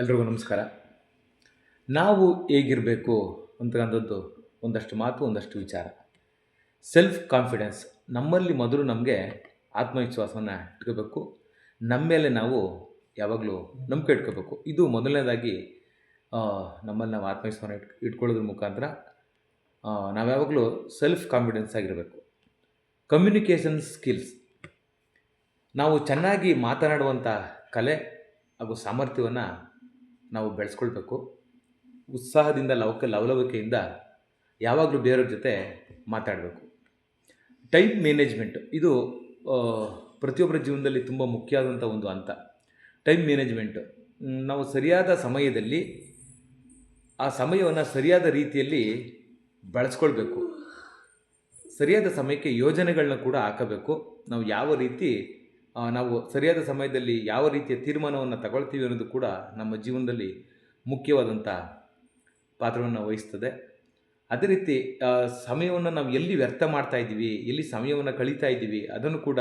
ಎಲ್ರಿಗೂ ನಮಸ್ಕಾರ. ನಾವು ಹೇಗಿರಬೇಕು ಅಂತಕ್ಕಂಥದ್ದು ಒಂದಷ್ಟು ಮಾತು, ಒಂದಷ್ಟು ವಿಚಾರ. ಸೆಲ್ಫ್ ಕಾನ್ಫಿಡೆನ್ಸ್ ನಮ್ಮಲ್ಲಿ ಮೊದಲು ನಮಗೆ ಆತ್ಮವಿಶ್ವಾಸವನ್ನು ಇಟ್ಕೋಬೇಕು. ನಮ್ಮ ಮೇಲೆ ನಾವು ಯಾವಾಗಲೂ ನಂಬಿಕೆ ಇಟ್ಕೋಬೇಕು. ಇದು ಮೊದಲನೇದಾಗಿ ನಮ್ಮಲ್ಲಿ ನಾವು ಆತ್ಮವಿಶ್ವಾಸ ಇಟ್, ಇಟ್ಕೊಳ್ಳೋದ್ರ ಮುಖಾಂತರ ನಾವು ಯಾವಾಗಲೂ ಸೆಲ್ಫ್ ಕಾನ್ಫಿಡೆನ್ಸ್ ಆಗಿರಬೇಕು. ಕಮ್ಯುನಿಕೇಷನ್ ಸ್ಕಿಲ್ಸ್ ನಾವು ಚೆನ್ನಾಗಿ ಮಾತನಾಡುವಂಥ ಕಲೆ ಹಾಗೂ ಸಾಮರ್ಥ್ಯವನ್ನು ನಾವು ಬೆಳೆಸ್ಕೊಳ್ಬೇಕು. ಉತ್ಸಾಹದಿಂದ, ಲವಕ, ಲವಲವಿಕೆಯಿಂದ ಯಾವಾಗಲೂ ಬೇರೆಯವ್ರ ಜೊತೆ ಮಾತಾಡಬೇಕು. ಟೈಮ್ ಮ್ಯಾನೇಜ್ಮೆಂಟ್, ಇದು ಪ್ರತಿಯೊಬ್ಬರ ಜೀವನದಲ್ಲಿ ತುಂಬ ಮುಖ್ಯವಾದಂಥ ಒಂದು ಹಂತ. ಟೈಮ್ ಮ್ಯಾನೇಜ್ಮೆಂಟು ನಾವು ಸರಿಯಾದ ಸಮಯದಲ್ಲಿ, ಆ ಸಮಯವನ್ನು ಸರಿಯಾದ ರೀತಿಯಲ್ಲಿ ಬಳಸ್ಕೊಳ್ಬೇಕು. ಸರಿಯಾದ ಸಮಯಕ್ಕೆ ಯೋಜನೆಗಳನ್ನ ಕೂಡ ಹಾಕಬೇಕು. ನಾವು ಯಾವ ರೀತಿ ನಾವು ಸರಿಯಾದ ಸಮಯದಲ್ಲಿ ಯಾವ ರೀತಿಯ ತೀರ್ಮಾನವನ್ನು ತಗೊಳ್ತೀವಿ ಅನ್ನೋದು ಕೂಡ ನಮ್ಮ ಜೀವನದಲ್ಲಿ ಮುಖ್ಯವಾದಂಥ ಪಾತ್ರವನ್ನು ವಹಿಸ್ತದೆ. ಅದೇ ರೀತಿ ಸಮಯವನ್ನು ನಾವು ಎಲ್ಲಿ ವ್ಯರ್ಥ ಮಾಡ್ತಾ ಇದ್ದೀವಿ, ಎಲ್ಲಿ ಸಮಯವನ್ನು ಕಳೀತಾ ಇದ್ದೀವಿ ಅದನ್ನು ಕೂಡ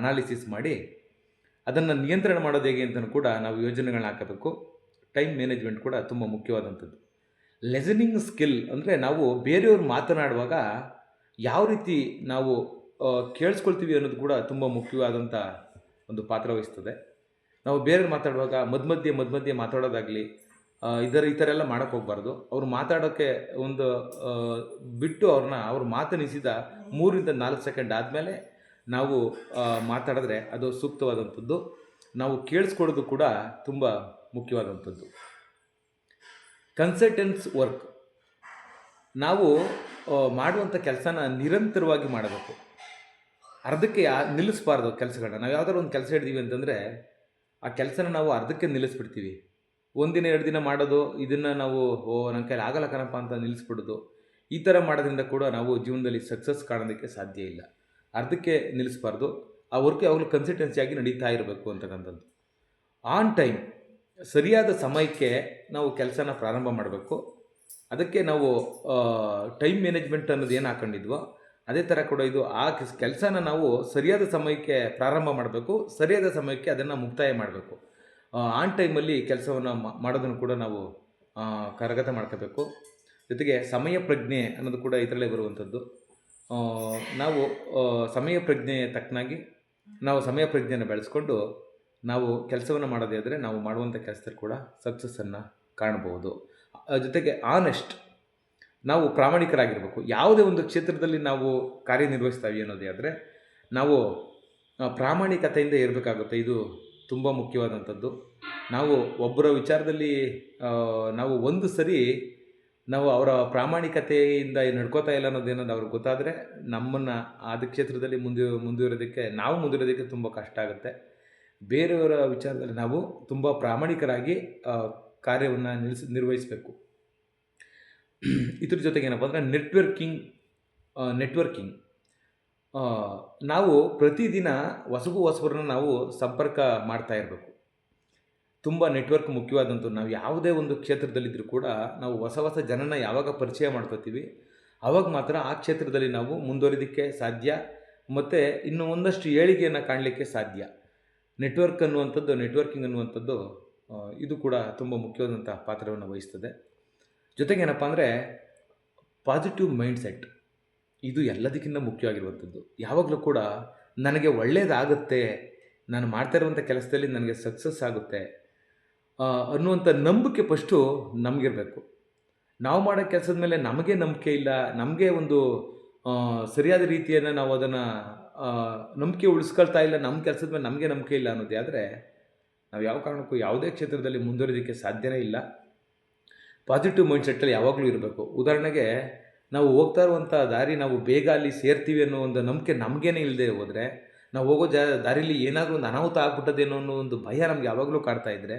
ಅನಾಲಿಸಿಸ್ ಮಾಡಿ, ಅದನ್ನು ನಿಯಂತ್ರಣ ಮಾಡೋದು ಹೇಗೆ ಅಂತಲೂ ಕೂಡ ನಾವು ಯೋಜನೆಗಳನ್ನ ಹಾಕಬೇಕು. ಟೈಮ್ ಮ್ಯಾನೇಜ್ಮೆಂಟ್ ಕೂಡ ತುಂಬ ಮುಖ್ಯವಾದಂಥದ್ದು. ಲೆಸನಿಂಗ್ ಸ್ಕಿಲ್ ಅಂದರೆ ನಾವು ಬೇರೆಯವ್ರು ಮಾತನಾಡುವಾಗ ಯಾವ ರೀತಿ ನಾವು ಕೇಳಿಸ್ಕೊಳ್ತೀವಿ ಅನ್ನೋದು ಕೂಡ ತುಂಬ ಮುಖ್ಯವಾದಂಥ ಒಂದು ಪಾತ್ರ ವಹಿಸ್ತದೆ. ನಾವು ಬೇರೆ ಮಾತಾಡುವಾಗ ಮಧ್ಯ ಮಧ್ಯೆ ಮಾತಾಡೋದಾಗಲಿ ಇದರ ಈ ಥರ ಎಲ್ಲ ಮಾಡೋಕ್ಕೆ ಹೋಗ್ಬಾರ್ದು. ಅವ್ರು ಮಾತಾಡೋಕ್ಕೆ ಒಂದು ಬಿಟ್ಟು ಅವ್ರನ್ನ ಅವ್ರು ಮಾತನಿಸಿದ ಮೂರಿಂದ ನಾಲ್ಕು ಸೆಕೆಂಡ್ ಆದಮೇಲೆ ನಾವು ಮಾತಾಡಿದ್ರೆ ಅದು ಸೂಕ್ತವಾದಂಥದ್ದು. ನಾವು ಕೇಳಿಸ್ಕೊಡೋದು ಕೂಡ ತುಂಬ ಮುಖ್ಯವಾದಂಥದ್ದು. ಕನ್ಸಲ್ಟೆನ್ಸ್ ವರ್ಕ್ ನಾವು ಮಾಡುವಂಥ ಕೆಲಸನ ನಿರಂತರವಾಗಿ ಮಾಡಬೇಕು. ಅರ್ಧಕ್ಕೆ ನಿಲ್ಲಿಸ್ಬಾರ್ದು ಕೆಲಸಗಳನ್ನ. ನಾವು ಯಾವ್ದಾದ್ರು ಒಂದು ಕೆಲಸ ಹಿಡಿದೀವಿ ಅಂತಂದರೆ ಆ ಕೆಲಸನ ನಾವು ಅರ್ಧಕ್ಕೆ ನಿಲ್ಲಿಸ್ಬಿಡ್ತೀವಿ. ಒಂದಿನ ಎರಡು ದಿನ ಮಾಡೋದು, ಇದನ್ನು ನಾವು, ಓ ನನ್ನ ಕೈಲಿ ಆಗಲ್ಲ ಕಣಪ್ಪ ಅಂತ ನಿಲ್ಲಿಸ್ಬಿಡೋದು, ಈ ಥರ ಮಾಡೋದ್ರಿಂದ ಕೂಡ ನಾವು ಜೀವನದಲ್ಲಿ ಸಕ್ಸಸ್ ಕಾಣೋದಕ್ಕೆ ಸಾಧ್ಯ ಇಲ್ಲ. ಅರ್ಧಕ್ಕೆ ನಿಲ್ಲಿಸಬಾರ್ದು. ಆ ವರ್ಕ್ ಯಾವಾಗಲೂ ಕನ್ಸಿಸ್ಟೆನ್ಸಿಯಾಗಿ ನಡೀತಾ ಇರಬೇಕು ಅಂತಕ್ಕಂಥದ್ದು ಆನ್ ಟೈಮ್ ಸರಿಯಾದ ಸಮಯಕ್ಕೆ ನಾವು ಕೆಲಸನ ಪ್ರಾರಂಭ ಮಾಡಬೇಕು. ಅದಕ್ಕೆ ನಾವು ಟೈಮ್ ಮ್ಯಾನೇಜ್ಮೆಂಟ್ ಅನ್ನೋದು ಏನು ಹಾಕೊಂಡಿದ್ವೋ ಅದೇ ಥರ ಕೂಡ ಇದು ಆ ಕೆಲಸನ ನಾವು ಸರಿಯಾದ ಸಮಯಕ್ಕೆ ಪ್ರಾರಂಭ ಮಾಡಬೇಕು, ಸರಿಯಾದ ಸಮಯಕ್ಕೆ ಅದನ್ನು ಮುಕ್ತಾಯ ಮಾಡಬೇಕು. ಆನ್ ಟೈಮಲ್ಲಿ ಕೆಲಸವನ್ನು ಮಾಡೋದನ್ನು ಕೂಡ ನಾವು ಕರಗತ ಮಾಡ್ಕೋಬೇಕು. ಜೊತೆಗೆ ಸಮಯ ಪ್ರಜ್ಞೆ ಅನ್ನೋದು ಕೂಡ ಇದರಲ್ಲೇ ಬರುವಂಥದ್ದು. ನಾವು ಸಮಯ ಪ್ರಜ್ಞೆ ತಕ್ಕನಾಗಿ ನಾವು ಸಮಯ ಪ್ರಜ್ಞೆಯನ್ನು ಬೆಳೆಸ್ಕೊಂಡು ನಾವು ಕೆಲಸವನ್ನು ಮಾಡೋದೇ ಆದರೆ ನಾವು ಮಾಡುವಂಥ ಕೆಲಸದಲ್ಲಿ ಕೂಡ ಸಕ್ಸಸ್ಸನ್ನು ಕಾಣಬಹುದು. ಜೊತೆಗೆ ಆನೆಸ್ಟ್ ನಾವು ಪ್ರಾಮಾಣಿಕರಾಗಿರಬೇಕು. ಯಾವುದೇ ಒಂದು ಕ್ಷೇತ್ರದಲ್ಲಿ ನಾವು ಕಾರ್ಯನಿರ್ವಹಿಸ್ತಾವೆ ಅನ್ನೋದೇ ಆದರೆ, ನಾವು ಪ್ರಾಮಾಣಿಕತೆಯಿಂದ ಇರಬೇಕಾಗುತ್ತೆ. ಇದು ತುಂಬ ಮುಖ್ಯವಾದಂಥದ್ದು. ನಾವು ಒಬ್ಬರ ವಿಚಾರದಲ್ಲಿ ನಾವು ಒಂದು ಸರಿ ನಾವು ಅವರ ಪ್ರಾಮಾಣಿಕತೆಯಿಂದ ನಡ್ಕೋತಾ ಇಲ್ಲ ಅನ್ನೋದೇನದು ಅವ್ರಿಗೆ ಗೊತ್ತಾದರೆ ನಮ್ಮನ್ನು ಆದ ಕ್ಷೇತ್ರದಲ್ಲಿ ಮುಂದೆ ಮುಂದುವರೋದಕ್ಕೆ ನಾವು ಮುಂದುವರೋದಕ್ಕೆ ತುಂಬ ಕಷ್ಟ ಆಗುತ್ತೆ. ಬೇರೆಯವರ ವಿಚಾರದಲ್ಲಿ ನಾವು ತುಂಬ ಪ್ರಾಮಾಣಿಕರಾಗಿ ಕಾರ್ಯವನ್ನು ನಿಲ್ಸ್, ನಿರ್ವಹಿಸಬೇಕು. ಇದ್ರ ಜೊತೆಗೆ ಏನಪ್ಪ ಅಂದರೆ ನೆಟ್ವರ್ಕಿಂಗ್ ನೆಟ್ವರ್ಕಿಂಗ್ ನಾವು ಪ್ರತಿದಿನ ಹೊಸಬು ಹೊಸಬರನ್ನ ನಾವು ಸಂಪರ್ಕ ಮಾಡ್ತಾ ಇರಬೇಕು. ತುಂಬ ನೆಟ್ವರ್ಕ್ ಮುಖ್ಯವಾದಂಥ ನಾವು ಯಾವುದೇ ಒಂದು ಕ್ಷೇತ್ರದಲ್ಲಿದ್ದರೂ ಕೂಡ ನಾವು ಹೊಸ ಹೊಸ ಜನನ ಯಾವಾಗ ಪರಿಚಯ ಮಾಡ್ಕೋತೀವಿ ಆವಾಗ ಮಾತ್ರ ಆ ಕ್ಷೇತ್ರದಲ್ಲಿ ನಾವು ಮುಂದುವರಿದಕ್ಕೆ ಸಾಧ್ಯ, ಮತ್ತು ಇನ್ನು ಒಂದಷ್ಟು ಏಳಿಗೆಯನ್ನು ಕಾಣಲಿಕ್ಕೆ ಸಾಧ್ಯ. ನೆಟ್ವರ್ಕ್ ಅನ್ನುವಂಥದ್ದು ನೆಟ್ವರ್ಕಿಂಗ್ ಅನ್ನುವಂಥದ್ದು ಇದು ಕೂಡ ತುಂಬ ಮುಖ್ಯವಾದಂಥ ಪಾತ್ರವನ್ನು ವಹಿಸ್ತದೆ. ಜೊತೆಗೆ ಏನಪ್ಪ ಅಂದರೆ ಪಾಸಿಟಿವ್ ಮೈಂಡ್ಸೆಟ್ ಇದು ಎಲ್ಲದಕ್ಕಿಂತ ಮುಖ್ಯವಾಗಿರುವಂಥದ್ದು. ಯಾವಾಗಲೂ ಕೂಡ ನನಗೆ ಒಳ್ಳೆಯದಾಗುತ್ತೆ ನಾನು ಮಾಡ್ತಾ ಇರುವಂಥ ಕೆಲಸದಲ್ಲಿ ನನಗೆ ಸಕ್ಸಸ್ ಆಗುತ್ತೆ ಅನ್ನುವಂಥ ನಂಬಿಕೆ ಫಸ್ಟು ನಮಗಿರಬೇಕು. ನಾವು ಮಾಡೋ ಕೆಲಸದ ಮೇಲೆ ನಮಗೆ ನಂಬಿಕೆ ಇಲ್ಲ, ನಮಗೆ ಒಂದು ಸರಿಯಾದ ರೀತಿಯನ್ನು ನಾವು ಅದನ್ನು ನಂಬಿಕೆ ಉಳಿಸ್ಕೊಳ್ತಾ ಇಲ್ಲ, ನಮ್ಮ ಕೆಲಸದ ಮೇಲೆ ನಮಗೆ ನಂಬಿಕೆ ಇಲ್ಲ ಅನ್ನೋದೇ ಆದರೆ, ನಾವು ಯಾವ ಕಾರಣಕ್ಕೂ ಯಾವುದೇ ಕ್ಷೇತ್ರದಲ್ಲಿ ಮುಂದುವರಿಯೋದಕ್ಕೆ ಸಾಧ್ಯನೇ ಇಲ್ಲ. ಪಾಸಿಟಿವ್ ಮೈಂಡ್ ಸೆಟ್ಟಲ್ಲಿ ಯಾವಾಗಲೂ ಇರಬೇಕು. ಉದಾಹರಣೆಗೆ, ನಾವು ಹೋಗ್ತಾ ಇರುವಂಥ ದಾರಿ ನಾವು ಬೇಗ ಅಲ್ಲಿ ಸೇರ್ತೀವಿ ಅನ್ನೋ ಒಂದು ನಂಬಿಕೆ ನಮಗೇನೆ ಇಲ್ಲದೆ ಹೋದರೆ, ನಾವು ಹೋಗೋ ಜಾ, ದಾರಿಲಿ ಏನಾದರೂ ಒಂದು ಅನಾಹುತ ಆಗ್ಬಿಟ್ಟದೇನೋ ಅನ್ನೋ ಒಂದು ಭಯ ನಮ್ಗೆ ಯಾವಾಗಲೂ ಕಾಡ್ತಾ ಇದ್ದರೆ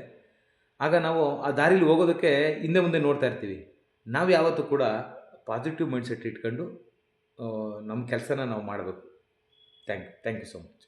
ಆಗ ನಾವು ಆ ದಾರಿಲಿ ಹೋಗೋದಕ್ಕೆ ಹಿಂದೆ ಮುಂದೆ ನೋಡ್ತಾ ಇರ್ತೀವಿ. ನಾವು ಯಾವತ್ತೂ ಕೂಡ ಪಾಸಿಟಿವ್ ಮೈಂಡ್ಸೆಟ್ ಇಟ್ಕೊಂಡು ನಮ್ಮ ಕೆಲಸನ ನಾವು ಮಾಡಬೇಕು. Thank thank you so much